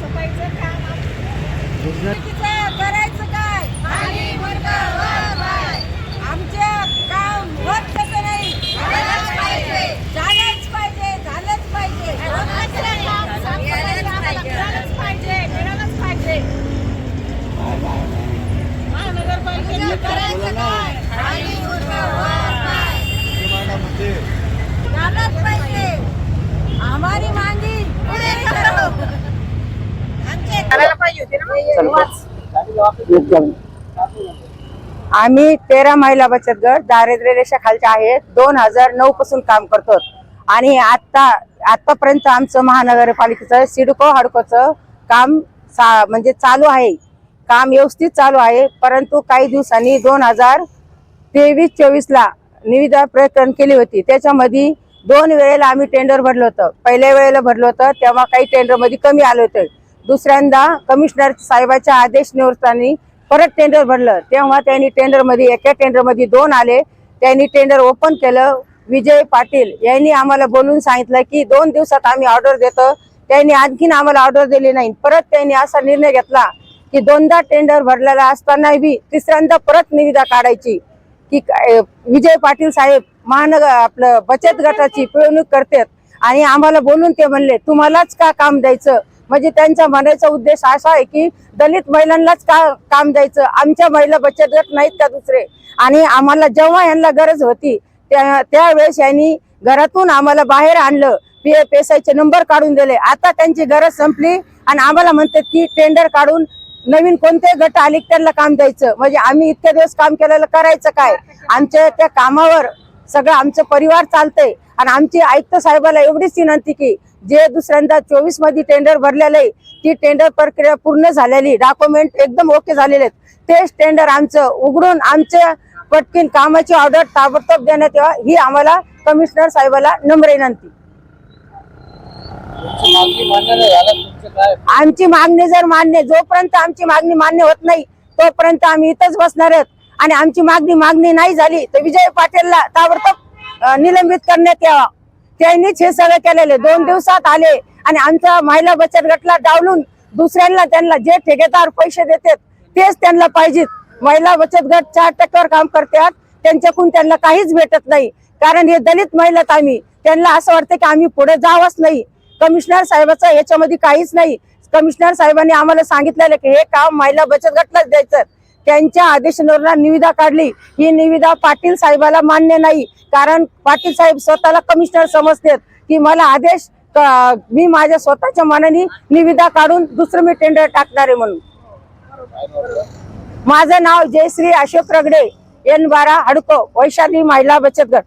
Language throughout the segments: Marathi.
Só pode dizer carro. É Se quiser, agora é आम्ही तेरा महिला बचत गट दारिद्र्य रेषा खालच्या आहेत. दोन हजार नऊ पासून काम करतो. आणि आता आतापर्यंत आमचं महानगरपालिकेचं सिडको हडकोचं काम सा म्हणजे चालू आहे. काम व्यवस्थित चालू आहे. परंतु काही दिवसांनी दोन हजार तेवीस चोवीसला निविदा प्रकरण केली होती. त्याच्यामध्ये दोन वेळेला आम्ही टेंडर भरलं होतं. पहिल्या वेळेला भरलं होतं. तेव्हा काही टेंडरमध्ये कमी आले होते. दुसऱ्यांदा कमिशनर साहेबाच्या आदेश निवृत्तांनी परत टेंडर भरलं. तेव्हा त्यांनी टेंडरमध्ये एका टेंडरमध्ये दोन आले. त्यांनी टेंडर ओपन केलं. विजय पाटील यांनी आम्हाला बोलून सांगितलं की दोन दिवसात आम्ही ऑर्डर देतो. त्यांनी आणखीन आम्हाला ऑर्डर दिली नाही. परत त्यांनी असा निर्णय घेतला की दोनदा टेंडर भरलेला असताना बी तिसऱ्यांदा परत निविदा काढायची. की विजय पाटील साहेब महानगर आपलं बचत गटाची पिळवणूक करतात आणि आम्हाला बोलून ते म्हणले तुम्हालाच का काम द्यायचं? म्हणजे त्यांचा म्हणायचा उद्देश असा आहे की दलित महिलांनाच का काम द्यायचं? आमच्या महिला बचत गट नाहीत का दुसरे? आणि आम्हाला जेव्हा यांना गरज होती त्या त्यावेळेस यांनी घरातून आम्हाला बाहेर आणलं पी एफ एस आयचे नंबर काढून दिले. आता त्यांची गरज संपली आणि आम्हाला म्हणतात की टेंडर काढून नवीन कोणते गट आले त्यांना काम द्यायचं? म्हणजे आम्ही इतके दिवस काम केलेलं करायचं काय? आमच्या त्या कामावर सगळं आमचं परिवार चालतंय. आणि आमची आयुक्त साहेबाला एवढीच विनंती की जे दुसऱ्यांदा चोवीसमध्ये टेंडर भरलेलं आहे ती टेंडर प्रक्रिया पूर्ण झालेली डॉक्युमेंट एकदम ओके झालेले आहेत. तेच टेंडर आमचं उघडून आमच्या पटकीन कामाची ऑर्डर ताबडतोब देण्यात यावा ही आम्हाला कमिशनर साहेबाला नम्र विनंती. आमची मागणी जर मान्य जोपर्यंत आमची मागणी मान्य होत नाही तोपर्यंत आम्ही इथंच बसणार आहोत. आणि आमची मागणी मागणी नाही झाली तर विजय पाटीलला ताबडतोब निलंबित करण्यात यावा. त्यांनीच हे सगळं केलेले. दोन दिवसात आले आणि आमच्या महिला बचत गटला डावलून दुसऱ्यांना त्यांना जे ठेकेदार पैसे देतात तेच त्यांना पाहिजेत. महिला बचत गट चार टक्क्यावर काम करतात त्यांच्याकडून त्यांना काहीच भेटत नाही. कारण हे दलित महिलात आम्ही. त्यांना असं वाटतं की आम्ही पुढे जावंच नाही. कमिशनर साहेबाचं याच्यामध्ये काहीच नाही. कमिशनर साहेबांनी आम्हाला सांगितलेलं की हे काम महिला बचत गटलाच द्यायचं त्यांच्या आदेशानुसार निविदा काढली. ही निविदा पाटील साहेबाला मान्य नाही. कारण पाटील साहेब स्वतःला कमिशनर समजतात. की मला आदेश मी माझ्या स्वतःच्या मनाने निविदा काढून दुसरं मी टेंडर टाकणार आहे म्हणून. माझं नाव जयश्री अशोक रगडे एन बारा हडको वैशाली महिला बचत गट.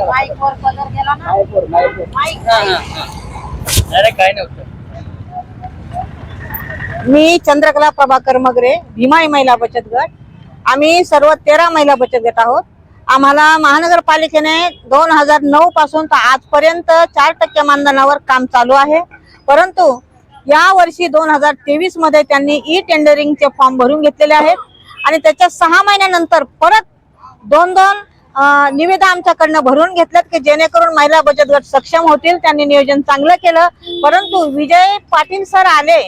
माईक वर गेला ना माईक अरे काय नव्हतं. मी चंद्रकला प्रभाकर मगरे भीमाई महिला बचत गट. आम्ही सर्व तेरा महिला बचत गट आहोत. आम्हाला महानगरपालिकेने दोन हजार नऊ पासून तर आजपर्यंत चार टक्के मानधनावर काम चालू आहे. परंतु या वर्षी दोन हजार तेवीसमध्ये त्यांनी ई टेंडरिंगचे फॉर्म भरून घेतलेले आहेत. आणि त्याच्या सहा महिन्यानंतर परत दोन दोन अं, निविदा आमच्याकडनं भरून घेतल्यात की जेणेकरून महिला बचत गट सक्षम होतील. त्यांनी नियोजन चांगलं केलं. परंतु विजय पाटील सर आले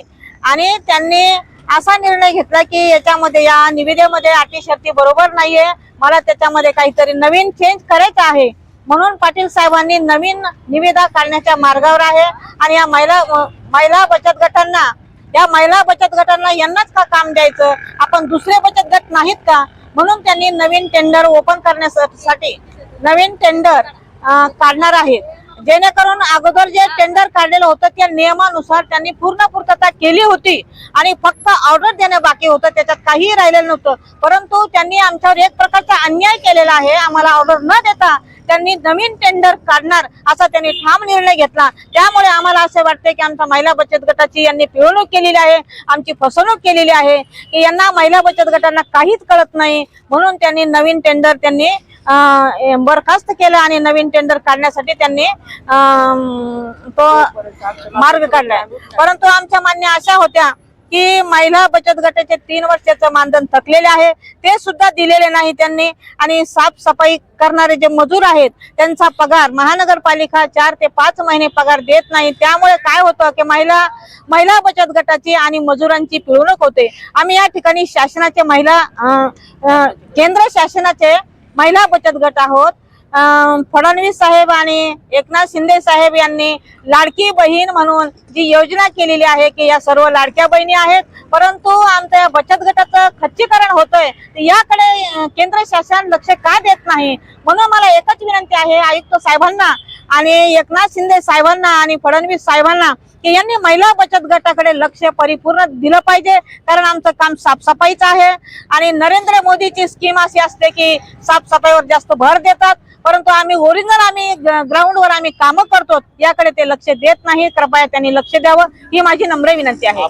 आणि त्यांनी असा निर्णय घेतला की याच्यामध्ये या निविदेमध्ये अटी शर्ती बरोबर नाहीये. मला त्याच्यामध्ये काहीतरी नवीन चेंज करायचं आहे. म्हणून पाटील साहेबांनी नवीन निविदा काढण्याच्या मार्गावर आहे. आणि या महिला महिला बचत गटांना या महिला बचत गटांना यांनाच का काम द्यायचं? आपण दुसरे बचत गट नाहीत का? म्हणून त्यांनी नवीन टेंडर ओपन करण्यासाठी नवीन टेंडर काढणार आहेत. जेणेकरून अगोदर जे टेंडर काढलेलं होतं त्या नियमानुसार त्यांनी पूर्ण पूर्तता केली होती. आणि फक्त ऑर्डर देणं बाकी होतं त्याच्यात काहीही राहिलेलं नव्हतं. परंतु त्यांनी आमच्यावर एक प्रकारचा अन्याय केलेला आहे. आम्हाला ऑर्डर न देता त्यांनी नवीन टेंडर काढणार असा त्यांनी ठाम निर्णय घेतला. त्यामुळे आम्हाला असे वाटते की आमच्या महिला बचत गटाची यांनी पिळवणूक केलेली आहे आमची फसवणूक केलेली आहे की यांना महिला बचत गटांना काहीच कळत नाही. म्हणून त्यांनी नवीन टेंडर त्यांनी बरखास्त केलं आणि नवीन टेंडर काढण्यासाठी त्यांनी तो मार्ग काढलाय. परंतु आमच्या मान्य अशा होत्या की महिला बचत गटाचे तीन वर्षाचं मानधन थकलेले आहे. ते सुद्धा दिलेले नाही त्यांनी. आणि साफसफाई करणारे जे मजूर आहेत त्यांचा पगार महानगरपालिका चार ते पाच महिने पगार देत नाही. त्यामुळे काय होतं की महिला महिला बचत गटाची आणि मजुरांची पिळवणूक होते. आम्ही या ठिकाणी शासनाचे महिला केंद्र शासनाचे महिला बचत गट आहोत. फडणवीस साहेब आणि एकनाथ शिंदे साहेब यांनी लाडकी बहीण म्हणून जी योजना केलेली आहे की या सर्व लाडक्या बहिणी आहेत परंतु आमच्या बचत गटाचं खच्चीकरण होतंय याकडे केंद्र शासन लक्ष का देत नाही? म्हणून मला एकच विनंती आहे आयुक्त साहेबांना आणि एकनाथ शिंदे साहेबांना आणि फडणवीस साहेबांना की यांनी महिला बचत गटाकडे लक्ष परिपूर्ण दिलं पाहिजे कारण आमचं काम साफसफाईचं आहे. आणि नरेंद्र मोदीची स्कीम अशी असते की साफसफाईवर जास्त भर देतात परंतु आम्ही ओरिजिनल आम्ही ग्राउंडवर आम्ही कामं करतो. याकडे ते लक्ष देत नाही. कृपया त्यांनी लक्ष द्यावं. ही माझी नम्र विनंती आहे.